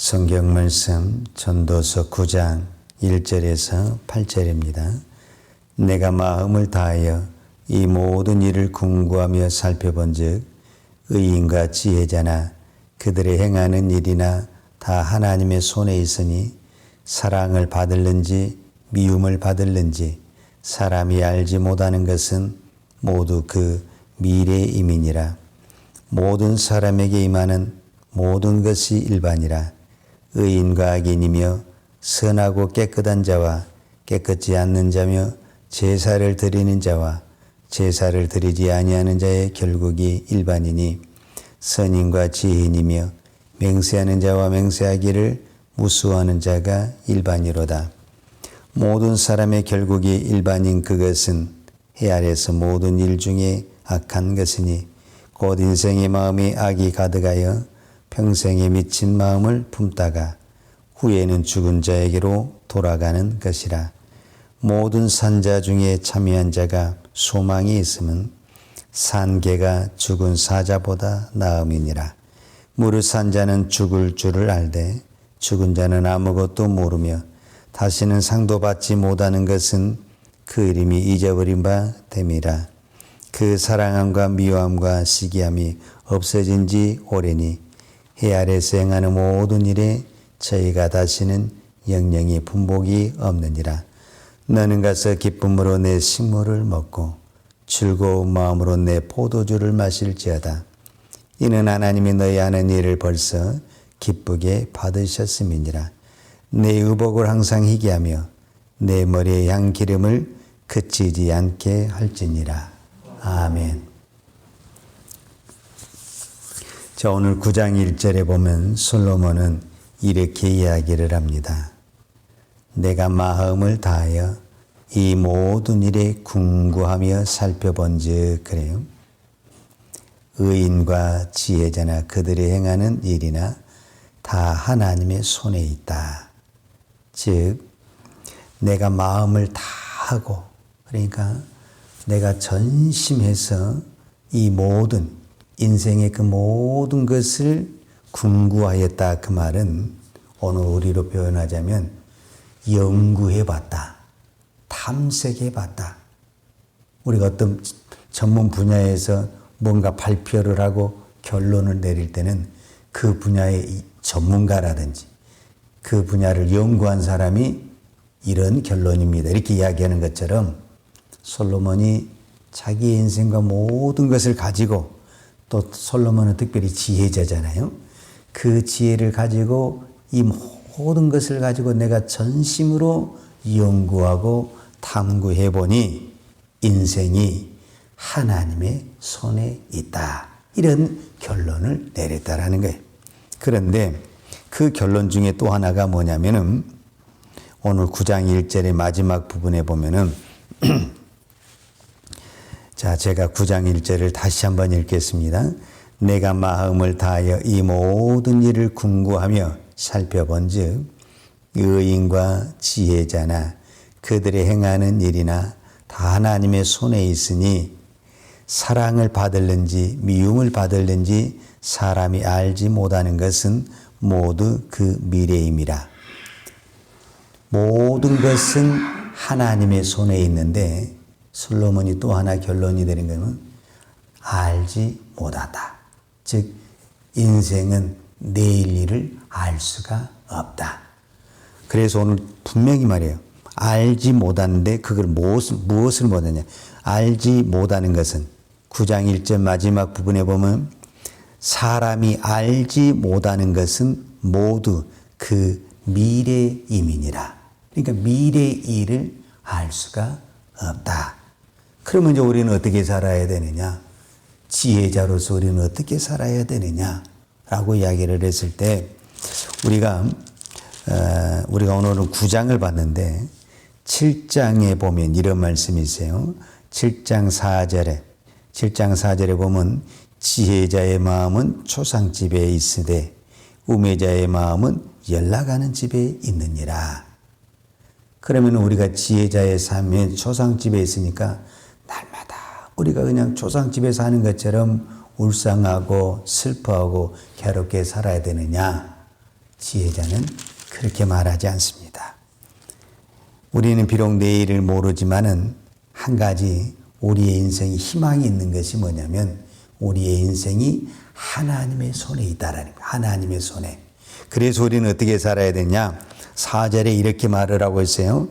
성경 말씀 전도서 9장 1절에서 8절입니다. 내가 마음을 다하여 이 모든 일을 궁구하며 살펴본즉 의인과 지혜자나 그들의 행하는 일이나 다 하나님의 손에 있으니 사랑을 받을는지 미움을 받을는지 사람이 알지 못하는 것은 모두 그 미래의 임이니라. 모든 사람에게 임하는 모든 것이 일반이라. 의인과 악인이며 선하고 깨끗한 자와 깨끗지 않는 자며 제사를 드리는 자와 제사를 드리지 아니하는 자의 결국이 일반이니 선인과 지혜인이며 맹세하는 자와 맹세하기를 무수하는 자가 일반이로다. 모든 사람의 결국이 일반인 그것은 해 아래서 모든 일 중에 악한 것이니 곧 인생의 마음이 악이 가득하여 평생에 미친 마음을 품다가 후에는 죽은 자에게로 돌아가는 것이라. 모든 산자 중에 참여한 자가 소망이 있으면 산개가 죽은 사자보다 나음이니라. 무릇 산자는 죽을 줄을 알되 죽은 자는 아무것도 모르며 다시는 상도 받지 못하는 것은 그 이름이 잊어버린 바 됨이라. 그 사랑함과 미워함과 시기함이 없어진 지 오래니 해 아래서 행하는 모든 일에 저희가 다시는 영영이 분복이 없느니라. 너는 가서 기쁨으로 내 식물을 먹고 즐거운 마음으로 내 포도주를 마실지어다. 이는 하나님이 너희 하는 일을 벌써 기쁘게 받으셨음이니라. 내 의복을 항상 희게 하며 내 머리에 향 기름을 그치지 않게 할지니라. 아멘. 자, 오늘 9장 1절에 보면 솔로몬은 이렇게 이야기를 합니다. 내가 마음을 다하여 이 모든 일에 궁구하며 살펴본 즉 그래요. 의인과 지혜자나 그들이 행하는 일이나 다 하나님의 손에 있다. 즉 내가 마음을 다하고 그러니까 내가 전심해서 이 모든 인생의 그 모든 것을 궁구하였다 그 말은 오늘 우리로 표현하자면 연구해 봤다. 탐색해 봤다. 우리가 어떤 전문 분야에서 뭔가 발표를 하고 결론을 내릴 때는 그 분야의 전문가라든지 그 분야를 연구한 사람이 이런 결론입니다. 이렇게 이야기하는 것처럼 솔로몬이 자기 인생과 모든 것을 가지고 또 솔로몬은 특별히 지혜자잖아요. 그 지혜를 가지고 이 모든 것을 가지고 내가 전심으로 연구하고 탐구해 보니 인생이 하나님의 손에 있다. 이런 결론을 내렸다라는 거예요. 그런데 그 결론 중에 또 하나가 뭐냐면은 오늘 9장 1절의 마지막 부분에 보면은 자, 제가 9장 1절을 다시 한번 읽겠습니다. 내가 마음을 다하여 이 모든 일을 궁구하며 살펴본즉 의인과 지혜자나 그들의 행하는 일이나 다 하나님의 손에 있으니 사랑을 받을는지 미움을 받을는지 사람이 알지 못하는 것은 모두 그 미래임이라. 모든 것은 하나님의 손에 있는데 솔로몬이 또 하나 결론이 되는 것은 알지 못하다. 즉 인생은 내일 일을 알 수가 없다. 그래서 오늘 분명히 말해요. 알지 못하는데 그걸 무엇을, 무엇을 못하냐. 알지 못하는 것은 9장 1절 마지막 부분에 보면 사람이 알지 못하는 것은 모두 그 미래 이민이라. 그러니까 미래 일을 알 수가 없다. 그러면 이제 우리는 어떻게 살아야 되느냐? 지혜자로서 우리는 어떻게 살아야 되느냐? 라고 이야기를 했을 때 우리가 어, 우리가 오늘은 9장을 봤는데 7장에 보면 이런 말씀이 있어요. 7장 4절에 7장 4절에 보면 지혜자의 마음은 초상집에 있으되 우매자의 마음은 연락하는 집에 있느니라. 그러면 우리가 지혜자의 삶에 초상집에 있으니까 우리가 그냥 초상집에 사는 것처럼 울상하고 슬퍼하고 괴롭게 살아야 되느냐? 지혜자는 그렇게 말하지 않습니다. 우리는 비록 내일을 모르지만은 한 가지 우리의 인생이 희망이 있는 것이 뭐냐면 우리의 인생이 하나님의 손에 있다라는 거예요. 하나님의 손에. 그래서 우리는 어떻게 살아야 되냐? 4절에 이렇게 말을 하고 있어요.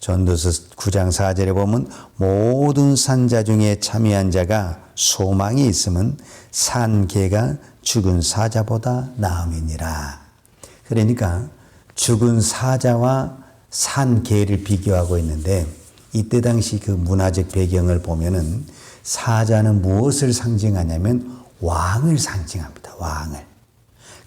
전도서 9장 4절에 보면 모든 산자 중에 참여한 자가 소망이 있으면 산 개가 죽은 사자보다 나음이니라. 그러니까 죽은 사자와 산 개를 비교하고 있는데 이때 당시 그 문화적 배경을 보면은 사자는 무엇을 상징하냐면 왕을 상징합니다. 왕을.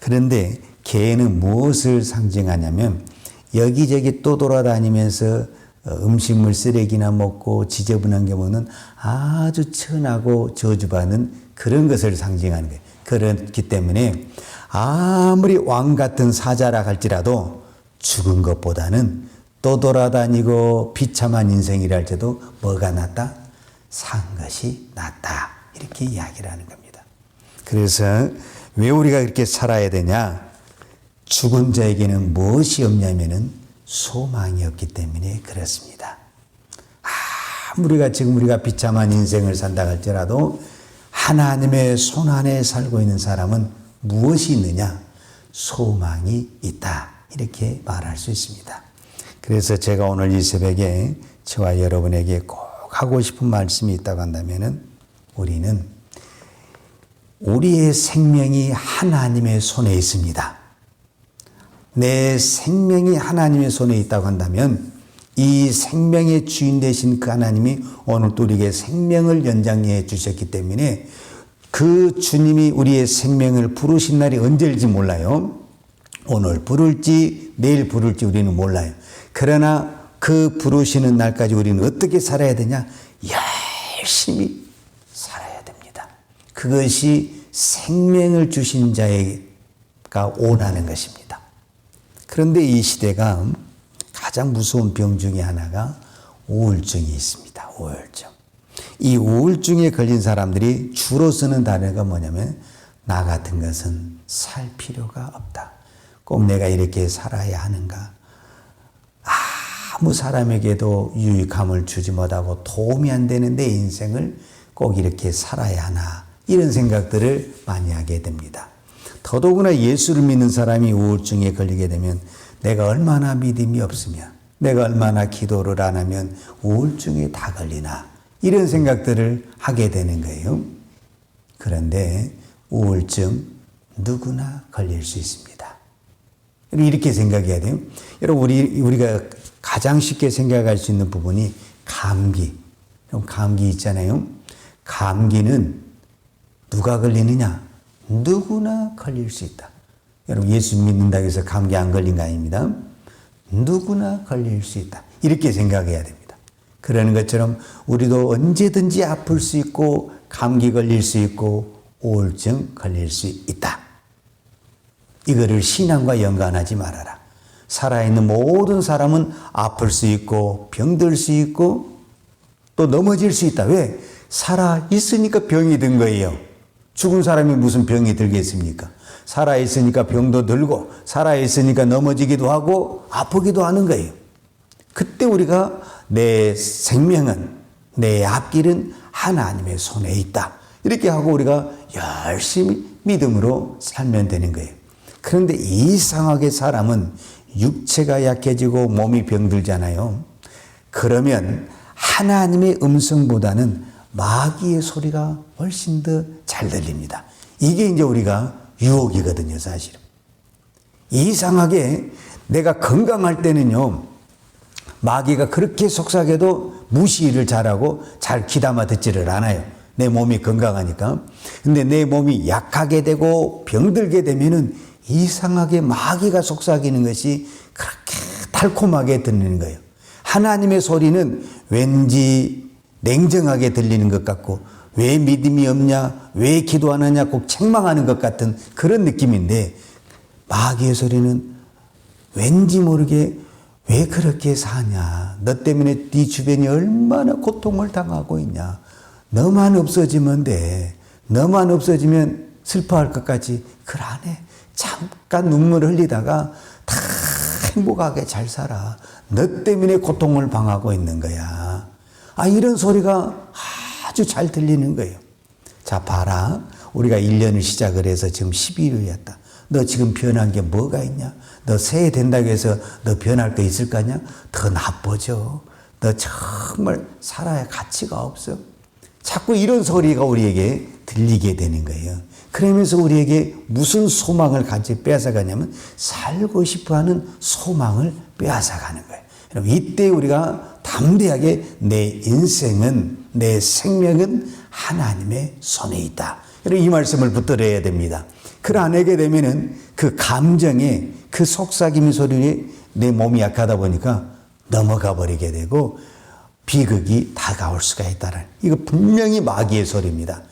그런데 개는 무엇을 상징하냐면 여기저기 또 돌아다니면서 어, 음식물 쓰레기나 먹고 지저분한 게 먹는 아주 천하고 저주받는 그런 것을 상징하는 거예요. 그렇기 때문에 아무리 왕 같은 사자라 할지라도 죽은 것보다는 또 돌아다니고 비참한 인생이라 할지도 뭐가 낫다? 산 것이 낫다. 이렇게 이야기를 하는 겁니다. 그래서 왜 우리가 그렇게 살아야 되냐? 죽은 자에게는 무엇이 없냐면은 소망이 없기 때문에 그렇습니다. 아무리가 지금 우리가 비참한 인생을 산다 할지라도 하나님의 손 안에 살고 있는 사람은 무엇이 있느냐? 소망이 있다. 이렇게 말할 수 있습니다. 그래서 제가 오늘 이 새벽에 저와 여러분에게 꼭 하고 싶은 말씀이 있다고 한다면은 우리는 우리의 생명이 하나님의 손에 있습니다. 내 생명이 하나님의 손에 있다고 한다면 이 생명의 주인 되신 그 하나님이 오늘 또 우리에게 생명을 연장해 주셨기 때문에 그 주님이 우리의 생명을 부르신 날이 언제일지 몰라요. 오늘 부를지 내일 부를지 우리는 몰라요. 그러나 그 부르시는 날까지 우리는 어떻게 살아야 되냐? 열심히 살아야 됩니다. 그것이 생명을 주신 자가 원하는 것입니다. 그런데 이 시대가 가장 무서운 병 중에 하나가 우울증이 있습니다. 우울증. 이 우울증에 걸린 사람들이 주로 쓰는 단어가 뭐냐면 나 같은 것은 살 필요가 없다. 꼭 내가 이렇게 살아야 하는가? 아무 사람에게도 유익함을 주지 못하고 도움이 안 되는 내 인생을 꼭 이렇게 살아야 하나? 이런 생각들을 많이 하게 됩니다. 더더구나 예수를 믿는 사람이 우울증에 걸리게 되면 내가 얼마나 믿음이 없으면 내가 얼마나 기도를 안 하면 우울증에 다 걸리나 이런 생각들을 하게 되는 거예요. 그런데 우울증 누구나 걸릴 수 있습니다. 이렇게 생각해야 돼요. 여러분 우리 우리가 가장 쉽게 생각할 수 있는 부분이 감기. 감기 있잖아요. 감기는 누가 걸리느냐? 누구나 걸릴 수 있다. 여러분 예수 믿는다고 해서 감기 안 걸린 거 아닙니다. 누구나 걸릴 수 있다. 이렇게 생각해야 됩니다. 그러는 것처럼 우리도 언제든지 아플 수 있고 감기 걸릴 수 있고 우울증 걸릴 수 있다. 이거를 신앙과 연관하지 말아라. 살아있는 모든 사람은 아플 수 있고 병들 수 있고 또 넘어질 수 있다. 왜? 살아 있으니까 병이 든 거예요. 죽은 사람이 무슨 병이 들겠습니까? 살아있으니까 병도 들고, 살아있으니까 넘어지기도 하고, 아프기도 하는 거예요. 그때 우리가 내 생명은, 내 앞길은 하나님의 손에 있다. 이렇게 하고 우리가 열심히 믿음으로 살면 되는 거예요. 그런데 이상하게 사람은 육체가 약해지고 몸이 병들잖아요. 그러면 하나님의 음성보다는 마귀의 소리가 훨씬 더 잘 들립니다. 이게 이제 우리가 유혹이거든요, 사실은. 이상하게 내가 건강할 때는요, 마귀가 그렇게 속삭여도 무시를 잘하고 잘 귀담아 듣지를 않아요. 내 몸이 건강하니까. 근데 내 몸이 약하게 되고 병들게 되면은 이상하게 마귀가 속삭이는 것이 그렇게 달콤하게 들리는 거예요. 하나님의 소리는 왠지 냉정하게 들리는 것 같고 왜 믿음이 없냐, 왜 기도 안 하냐 꼭 책망하는 것 같은 그런 느낌인데 마귀의 소리는 왠지 모르게 왜 그렇게 사냐? 너 때문에 네 주변이 얼마나 고통을 당하고 있냐? 너만 없어지면 돼. 너만 없어지면 슬퍼할 것 같지. 그러네. 잠깐 눈물 흘리다가 다 행복하게 잘 살아. 너 때문에 고통을 당하고 있는 거야. 아, 이런 소리가 아주 잘 들리는 거예요. 자, 봐라. 우리가 1년을 시작을 해서 지금 12일이었다. 너 지금 변한 게 뭐가 있냐? 너 새해 된다고 해서 너 변할 거 있을 거냐? 더 나빠져. 너 정말 살아야 가치가 없어. 자꾸 이런 소리가 우리에게 들리게 되는 거예요. 그러면서 우리에게 무슨 소망을 같이 빼앗아가냐면 살고 싶어 하는 소망을 빼앗아가는 거예요. 여러분, 이때 우리가 담대하게 내 인생은, 내 생명은 하나님의 손에 있다. 이 말씀을 붙들어야 됩니다. 그걸 안 하게 되면은 그 감정에 그 속삭임 소리에 내 몸이 약하다 보니까 넘어가 버리게 되고 비극이 다가올 수가 있다는 이거 분명히 마귀의 소리입니다.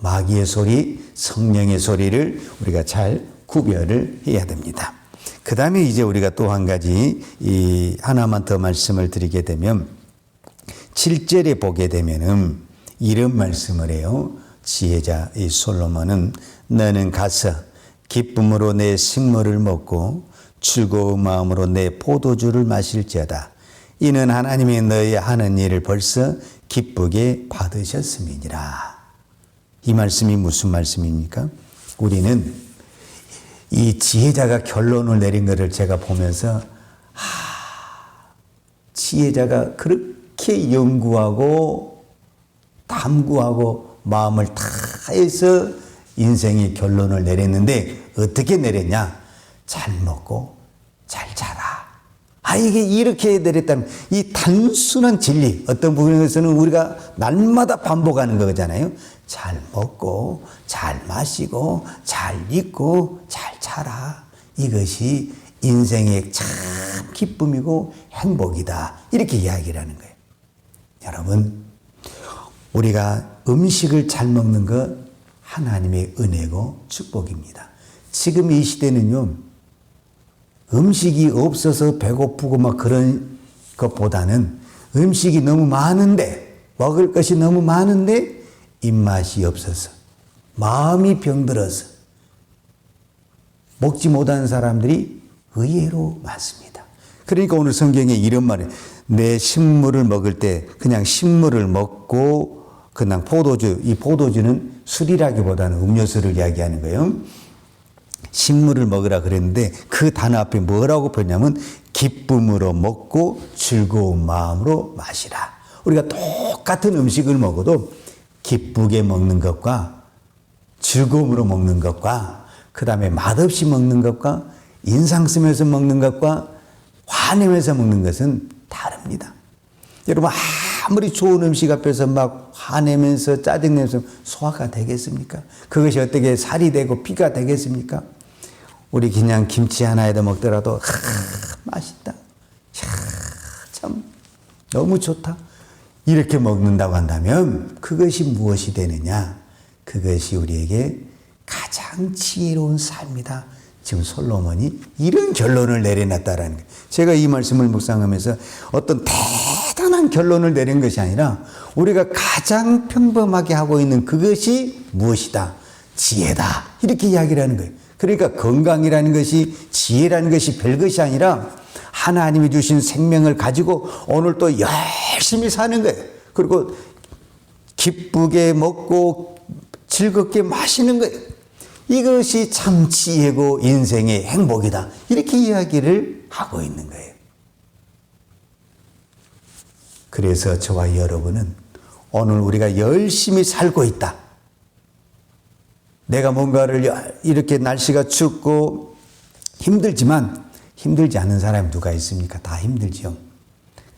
마귀의 소리, 성령의 소리를 우리가 잘 구별을 해야 됩니다. 그 다음에 이제 우리가 또 한 가지 이 하나만 더 말씀을 드리게 되면 7절에 보게 되면은 이런 말씀을 해요. 지혜자 이 솔로몬은 너는 가서 기쁨으로 내 식물을 먹고 즐거운 마음으로 내 포도주를 마실지어다. 이는 하나님이 너희 하는 일을 벌써 기쁘게 받으셨음이니라. 이 말씀이 무슨 말씀입니까? 우리는 이 지혜자가 결론을 내린 것을 제가 보면서 하, 지혜자가 그렇게 연구하고 탐구하고 마음을 다해서 인생의 결론을 내렸는데 어떻게 내렸냐? 잘 먹고 잘 자라. 아, 이게 이렇게 내렸다면 이 단순한 진리, 어떤 부분에서는 우리가 날마다 반복하는 거잖아요. 잘 먹고, 잘 마시고, 잘 입고, 잘 자라. 이것이 인생의 참 기쁨이고 행복이다. 이렇게 이야기를 하는 거예요. 여러분, 우리가 음식을 잘 먹는 것 하나님의 은혜고 축복입니다. 지금 이 시대는요, 음식이 없어서 배고프고 막 그런 것보다는 음식이 너무 많은데, 먹을 것이 너무 많은데, 입맛이 없어서, 마음이 병들어서, 먹지 못하는 사람들이 의외로 많습니다. 그러니까 오늘 성경에 이런 말이 내 식물을 먹을 때 그냥 식물을 먹고 그냥 포도주, 이 포도주는 술이라기보다는 음료수를 이야기하는 거예요. 식물을 먹으라 그랬는데 그 단어 앞에 뭐라고 표냐면 기쁨으로 먹고 즐거운 마음으로 마시라. 우리가 똑같은 음식을 먹어도 기쁘게 먹는 것과 즐거움으로 먹는 것과 그 다음에 맛없이 먹는 것과 인상 쓰면서 먹는 것과 화내면서 먹는 것은 다릅니다. 여러분 아무리 좋은 음식 앞에서 막 화내면서 짜증내면서 소화가 되겠습니까? 그것이 어떻게 살이 되고 피가 되겠습니까? 우리 그냥 김치 하나에도 먹더라도 하, 맛있다. 야, 참 너무 좋다. 이렇게 먹는다고 한다면 그것이 무엇이 되느냐? 그것이 우리에게 가장 지혜로운 삶이다. 지금 솔로몬이 이런 결론을 내려놨다라는 거예요. 제가 이 말씀을 묵상하면서 어떤 대단한 결론을 내린 것이 아니라 우리가 가장 평범하게 하고 있는 그것이 무엇이다? 지혜다. 이렇게 이야기를 하는 거예요. 그러니까 건강이라는 것이 지혜라는 것이 별것이 아니라 하나님이 주신 생명을 가지고 오늘 또 열심히 사는 거예요. 그리고 기쁘게 먹고 즐겁게 마시는 거예요. 이것이 참 지혜고 인생의 행복이다. 이렇게 이야기를 하고 있는 거예요. 그래서 저와 여러분은 오늘 우리가 열심히 살고 있다. 내가 뭔가를 이렇게 날씨가 춥고 힘들지만 힘들지 않은 사람이 누가 있습니까? 다 힘들지요.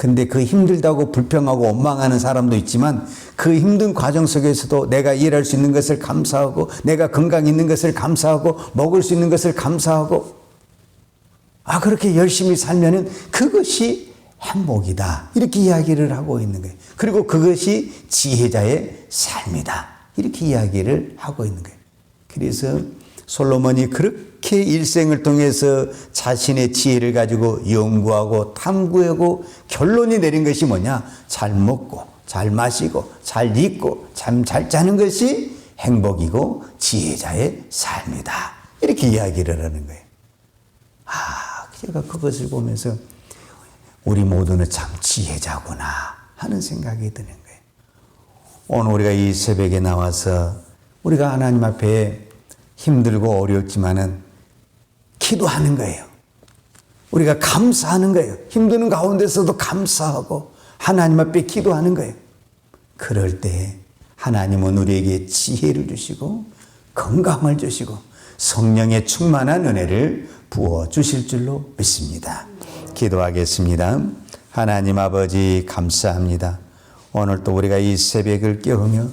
근데 그 힘들다고 불평하고 원망하는 사람도 있지만 그 힘든 과정 속에서도 내가 일할 수 있는 것을 감사하고 내가 건강 있는 것을 감사하고 먹을 수 있는 것을 감사하고 아 그렇게 열심히 살면은 그것이 행복이다 이렇게 이야기를 하고 있는 거예요. 그리고 그것이 지혜자의 삶이다 이렇게 이야기를 하고 있는 거예요. 그래서 솔로몬이 그렇게 일생을 통해서 자신의 지혜를 가지고 연구하고 탐구하고 결론이 내린 것이 뭐냐? 잘 먹고, 잘 마시고, 잘 입고, 잠 잘 자는 것이 행복이고 지혜자의 삶이다. 이렇게 이야기를 하는 거예요. 아, 제가 그것을 보면서 우리 모두는 참 지혜자구나 하는 생각이 드는 거예요. 오늘 우리가 이 새벽에 나와서 우리가 하나님 앞에 힘들고 어렵지만은 기도하는 거예요. 우리가 감사하는 거예요. 힘드는 가운데서도 감사하고 하나님 앞에 기도하는 거예요. 그럴 때 하나님은 우리에게 지혜를 주시고 건강을 주시고 성령의 충만한 은혜를 부어 주실 줄로 믿습니다. 기도하겠습니다. 하나님 아버지 감사합니다. 오늘 또 우리가 이 새벽을 깨우며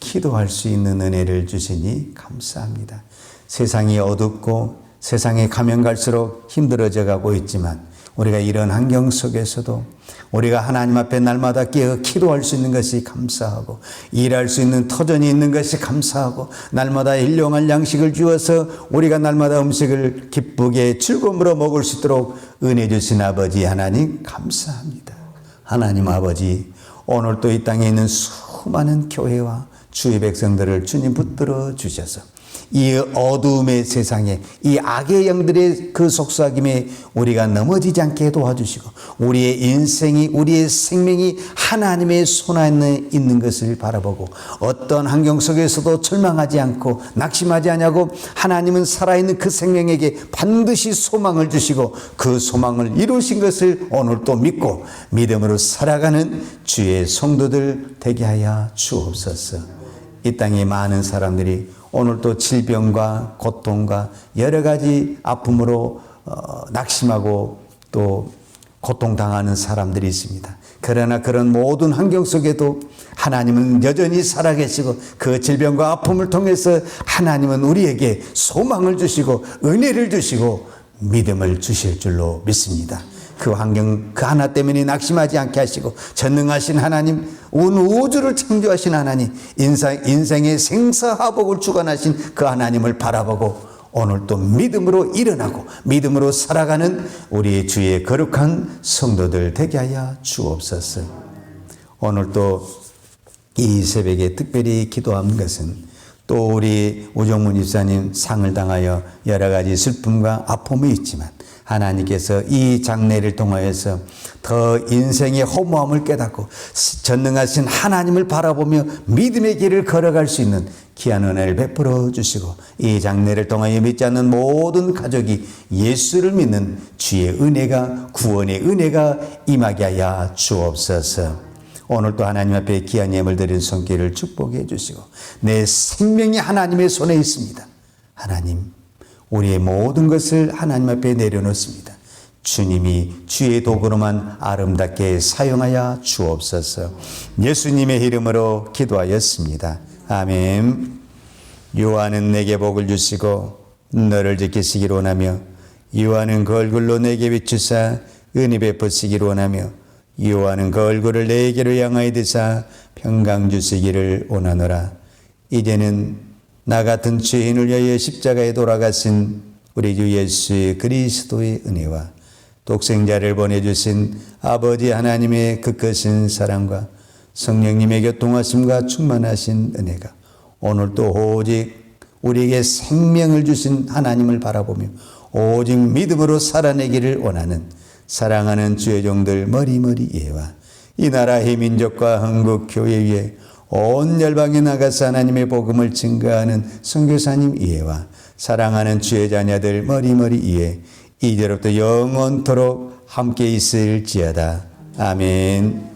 기도할 수 있는 은혜를 주시니 감사합니다. 세상이 어둡고 세상에 가면 갈수록 힘들어져 가고 있지만 우리가 이런 환경 속에서도 우리가 하나님 앞에 날마다 깨어 기도할 수 있는 것이 감사하고 일할 수 있는 터전이 있는 것이 감사하고 날마다 일용할 양식을 주어서 우리가 날마다 음식을 기쁘게 즐거움으로 먹을 수 있도록 은혜 주신 아버지 하나님 감사합니다. 하나님 아버지 오늘 또이 땅에 있는 수많은 교회와 주의 백성들을 주님 붙들어 주셔서 이 어두움의 세상에 이 악의 영들의 그 속삭임에 우리가 넘어지지 않게 도와주시고 우리의 인생이 우리의 생명이 하나님의 손 안에 있는 것을 바라보고 어떤 환경 속에서도 절망하지 않고 낙심하지 않냐고 하나님은 살아있는 그 생명에게 반드시 소망을 주시고 그 소망을 이루신 것을 오늘 또 믿고 믿음으로 살아가는 주의 성도들 되게 하여 주옵소서. 이 땅에 많은 사람들이 오늘 또 질병과 고통과 여러 가지 아픔으로 어, 낙심하고 또 고통당하는 사람들이 있습니다. 그러나 그런 모든 환경 속에도 하나님은 여전히 살아계시고 그 질병과 아픔을 통해서 하나님은 우리에게 소망을 주시고 은혜를 주시고 믿음을 주실 줄로 믿습니다. 그 환경 그 하나 때문에 낙심하지 않게 하시고 전능하신 하나님 온 우주를 창조하신 하나님 인생, 인생의 생사화복을 주관하신 그 하나님을 바라보고 오늘 또 믿음으로 일어나고 믿음으로 살아가는 우리 주의 거룩한 성도들 되게 하여 주옵소서. 오늘 또이 새벽에 특별히 기도한 것은 또 우리 우정문 집사님 상을 당하여 여러 가지 슬픔과 아픔이 있지만 하나님께서 이 장례를 통하여서 더 인생의 허무함을 깨닫고 전능하신 하나님을 바라보며 믿음의 길을 걸어갈 수 있는 귀한 은혜를 베풀어 주시고 이 장례를 통하여 믿지 않는 모든 가족이 예수를 믿는 주의 은혜가 구원의 은혜가 임하게 하여 주옵소서. 오늘 또 하나님 앞에 귀한 예물 드린 손길을 축복해 주시고 내 생명이 하나님의 손에 있습니다. 하나님 우리의 모든 것을 하나님 앞에 내려놓습니다. 주님이 주의 도구로만 아름답게 사용하여 주옵소서. 예수님의 이름으로 기도하였습니다. 아멘. 요한은 내게 복을 주시고 너를 지키시기를 원하며 요한은 그 얼굴로 내게 비추사 은혜 베푸시기를 원하며 요한은 그 얼굴을 내게로 향하여 드사 평강 주시기를 원하노라. 이제는 나 같은 죄인을 위하여 십자가에 돌아가신 우리 주 예수 그리스도의 은혜와 독생자를 보내주신 아버지 하나님의 그 크신 사랑과 성령님의 교통하심과 충만하신 은혜가 오늘 또 오직 우리에게 생명을 주신 하나님을 바라보며 오직 믿음으로 살아내기를 원하는 사랑하는 주의 종들 머리머리 예와 이 나라의 민족과 한국 교회 위에 온 열방에 나가서 하나님의 복음을 증거하는 선교사님 이해와 사랑하는 주의 자녀들 머리머리 이해 이제로부터 영원토록 함께 있을지어다. 아멘.